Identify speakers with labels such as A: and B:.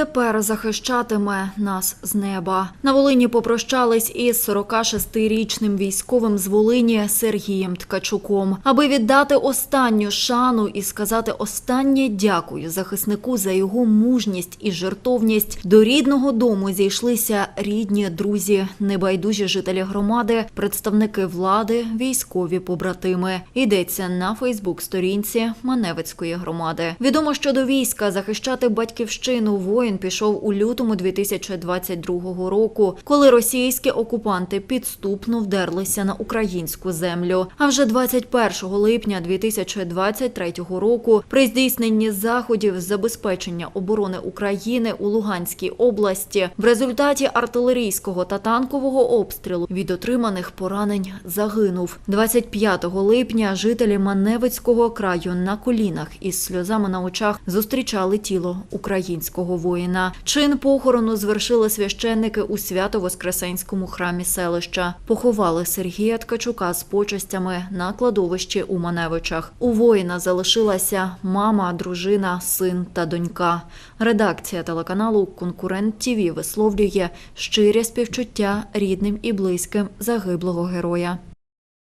A: тепер захищатиме нас з неба. На Волині попрощались із 46-річним військовим з Волині Сергієм Ткачуком, аби віддати останню шану і сказати останнє дякую захиснику за його мужність і жертовність. До рідного дому зійшлися рідні, друзі, небайдужі жителі громади, представники влади, військові побратими. Йдеться на Фейсбук-сторінці Маневицької громади. Відомо, що до війська захищати батьківщину воїн пішов у лютому 2022 року, коли російські окупанти підступно вдерлися на українську землю. А вже 21 липня 2023 року при здійсненні заходів з забезпечення оборони України у Луганській області в результаті артилерійського та танкового обстрілу від отриманих поранень загинув. 25 липня жителі Маневицького краю на колінах із сльозами на очах зустрічали тіло українського воїна. Чин похорону звершили священники у свято-воскресенському храмі селища. Поховали Сергія Ткачука з почестями на кладовищі у Маневичах. У воїна залишилася мама, дружина, син та донька. Редакція телеканалу Конкурент ТІВІ висловлює щирі співчуття рідним і близьким загиблого героя.